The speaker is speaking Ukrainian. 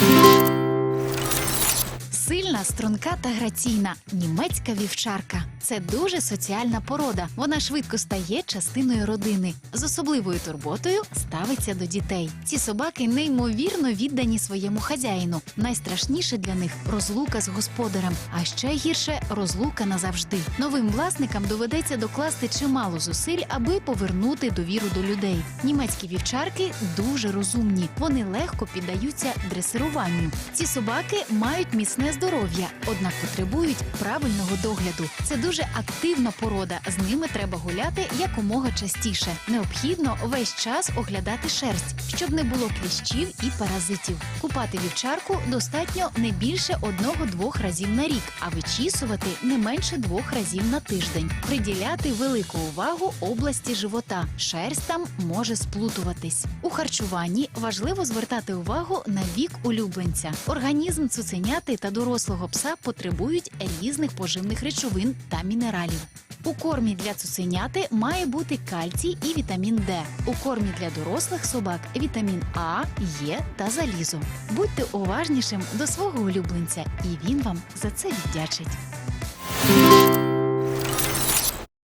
Thank you. Сильна, струнка та граційна німецька вівчарка. Це дуже соціальна порода. Вона швидко стає частиною родини. З особливою турботою ставиться до дітей. Ці собаки неймовірно віддані своєму хазяїну. Найстрашніше для них розлука з господарем, а ще гірше розлука назавжди. Новим власникам доведеться докласти чимало зусиль, аби повернути довіру до людей. Німецькі вівчарки дуже розумні. Вони легко піддаються дресируванню. Ці собаки мають міцне здоров'я, однак потребують правильного догляду. Це дуже активна порода. З ними треба гуляти якомога частіше. Необхідно весь час оглядати шерсть, щоб не було кліщів і паразитів. Купати вівчарку достатньо не більше одного-двох разів на рік, а вичісувати не менше двох разів на тиждень. Приділяти велику увагу області живота. Шерсть там може сплутуватись. У харчуванні важливо звертати увагу на вік улюбленця. Організм цуценяти та дорослого пса потребують різних поживних речовин та мінералів. У кормі для цуценяти має бути кальцій і вітамін Д. У кормі для дорослих собак вітамін А, Є та залізо. Будьте уважнішим до свого улюбленця, і він вам за це віддячить.